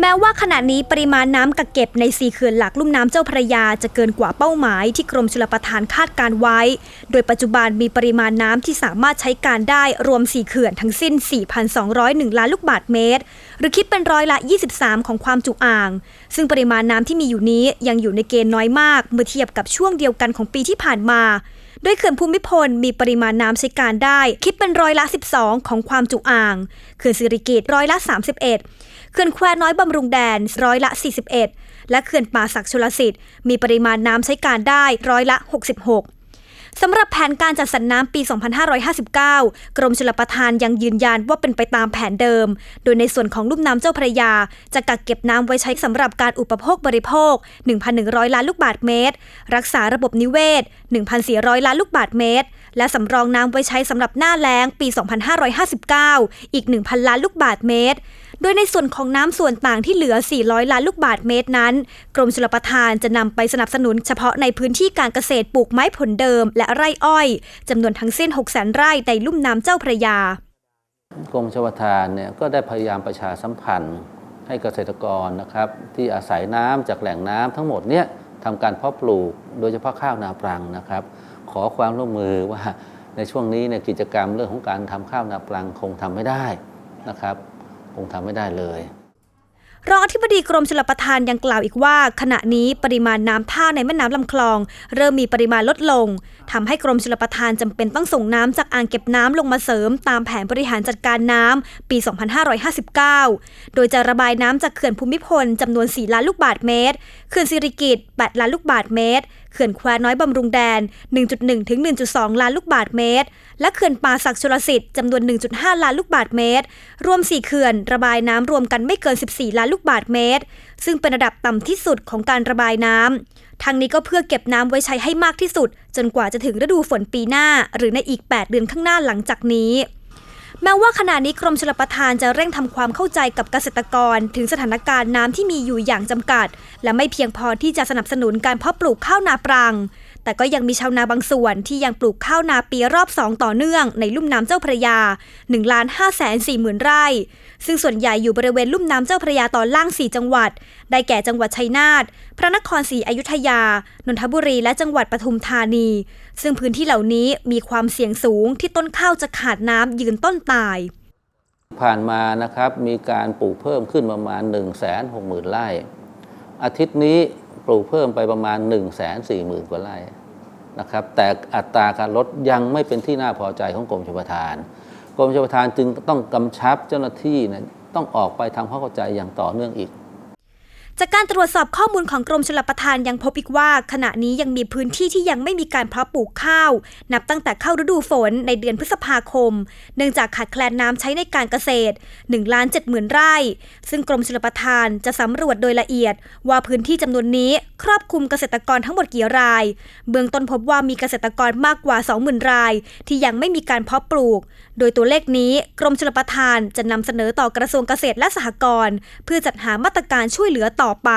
แม้ว่าขณะนี้ปริมาณน้ำกักเก็บในสี่เขื่อนหลักลุ่มน้ำเจ้าพระยาจะเกินกว่าเป้าหมายที่กรมชลประทานคาดการไว้ โดยปัจจุบันมีปริมาณน้ำที่สามารถใช้การได้รวม4เขื่อนทั้งสิ้น 4,201 ล้านลูกบาศก์เมตร หรือคิดเป็นร้อยละ 23 ของความจุอ่าง ซึ่งปริมาณน้ำที่มีอยู่นี้ยังอยู่ในเกณฑ์น้อยมาก เมื่อเทียบกับช่วงเดียวกันของปีที่ผ่านมา โดยเขื่อนภูมิพลมีปริมาณน้ำใช้การได้ คิดเป็นร้อยละ 12 ของความจุอ่างเขื่อนสิริกิตร้อยละ 31เขื่อนแควน้อยบำรุงแดนร้อยละ 41 และเขื่อนป่าศักดิ์ชลสิทธิ์มีปริมาณน้ำใช้การได้ร้อยละ 66 สำหรับแผนการจัดสรรน้ำปี 2559 กรมชลประทานยังยืนยันว่าเป็นไปตามแผนเดิม โดยในส่วนของลุ่มน้ำเจ้าพระยา จะกักเก็บน้ำไว้ใช้สำหรับการอุปโภคบริโภค 1,100 ล้านลูกบาศก์เมตร รักษาระบบนิเวศ 1,400 ล้านลูกบาศก์เมตร และสำรองน้ำไว้ใช้สำหรับหน้าแล้งปี 2559 อีก 1,000 ล้านลูกบาศก์เมตร โดยในส่วนของน้ำส่วนต่างที่เหลือ 400 ล้านลูกบาศก์เมตรนั้น กรมชลประทานจะนำไปสนับสนุนเฉพาะในพื้นที่การเกษตรปลูกไม้ผลเดิม และไร่อ้อยจำนวนทั้งสิ้น 6 0 0 0 0ไร่ในลุ่มน้ำเจ้าพระยากรมชลประทานเนี่ยก็ได้พยายามประชาสัมพันธ์ให้เกษตรกรนะครับที่อาศัยน้ำจากแหล่งน้ำทั้งหมดเนี่ยทำการเพาะปลูกโดยเฉพาะข้าวนาปรังนะครับ ขอความร่วมมือว่าในช่วงนี้เนี่ยกิจกรรมเรื่องของการทำข้าวนาปรังคงทำไม่ได้นะครับ งทำไม่ได้เลยรองอธิบดีกรมชลประทานยังกล่าวอีกว่า ขณะนี้ปริมาณน้ำท่าในแม่น้ำลำคลอง เริ่มมีปริมาณลดลงทำให้กรมชลประทานจำเป็นต้องส่งน้ำจากอ่างเก็บน้ำลงมาเสริม ตามแผนบริหารจัดการน้ำปี 2559 โดยจะระบายน้ำจากเขื่อนภูมิพลจำนวน 4 ล้านลูกบาศก์เมตรเขื่อนสิริกิต8ล้านลูกบาศก์เมตรเขื่อนแควน้อยบำรุงแดน 1.1 ถึง 1.2 ล้านลูกบาศก์เมตร และเขื่อนป่าศักดิ์ชลสิทธิ์จำนวน 1.5 ล้านลูกบาศก์เมตร รวม 4 เขื่อนระบายน้ำรวมกันไม่เกิน 14 ล้านลูกบาศก์เมตร ซึ่งเป็นระดับต่ำที่สุดของการระบายน้ำทั้งนี้ก็เพื่อเก็บน้ำไว้ใช้ให้มากที่สุด จนกว่าจะถึงฤดูฝนปีหน้า หรือในอีก 8 เดือนข้างหน้าหลังจากนี้ แม้ว่าขณะนี้กรมชลประทานจะเร่งทำความเข้าใจกับเกษตรกร ถึงสถานการณ์น้ำที่มีอยู่อย่างจำกัด และไม่เพียงพอที่จะสนับสนุนการเพาะปลูกข้าวนาปรัง แต่ก็ยังมีชาวนาบางส่วนที่ยังปลูกข้าวนาปีรอบ2ต่อเนื่องในลุ่มน้ำเจ้าพระยา1ล้าน5แสน4หมื่นไร่ ซึ่งส่วนใหญ่อยู่บริเวณลุ่มน้ำเจ้าพระยาตอนล่าง 4 จังหวัด ได้แก่จังหวัดชัยนาท พระนครศรีอยุธยา นนทบุรี และจังหวัดปทุมธานี ซึ่งพื้นที่เหล่านี้มีความเสี่ยงสูงที่ต้นข้าวจะขาดน้ำยืนต้นตาย ผ่านมานะครับมีการปลูกเพิ่มขึ้นประมาณ 1 6 0 0 0 0ไร่ อาทิตย์นี้ ลูกเพิ่มไปประมาณ 1 4 0 0 0 0 กว่าไร่นะครับ แต่อัตราการลดยังไม่เป็นที่น่าพอใจของกรมชลประทาน กรมชลประทานจึงต้องกำชับเจ้าหน้าที่นะต้องออกไปทำความเข้าใจอย่างต่อเนื่องอีก จากการตรวจสอบข้อมูลของกรมชลประทานยังพบอีกว่า ขณะนี้ยังมีพื้นที่ที่ยังไม่มีการเพาะปลูกข้าว นับตั้งแต่เข้าฤดูฝนในเดือนพฤษภาคม เนื่องจากขาดแคลนน้ำใช้ในการเกษตร1ล้าน7หมื่นไร่ ซึ่งกรมชลประทานจะสำรวจโดยละเอียด ว่าพื้นที่จำนวนนี้ครอบคลุมเกษตรกรทั้งหมดกี่ราย เบื้องต้นพบว่ามีเกษตรกรมากกว่า 20,000 ราย ที่ยังไม่มีการเพาะปลูก โดยตัวเลขนี้กรมชลประทานจะนำเสนอต่อกระทรวงเกษตรและสหกรณ์เพื่อจัดหามาตรการช่วยเหลือตอบต่อไป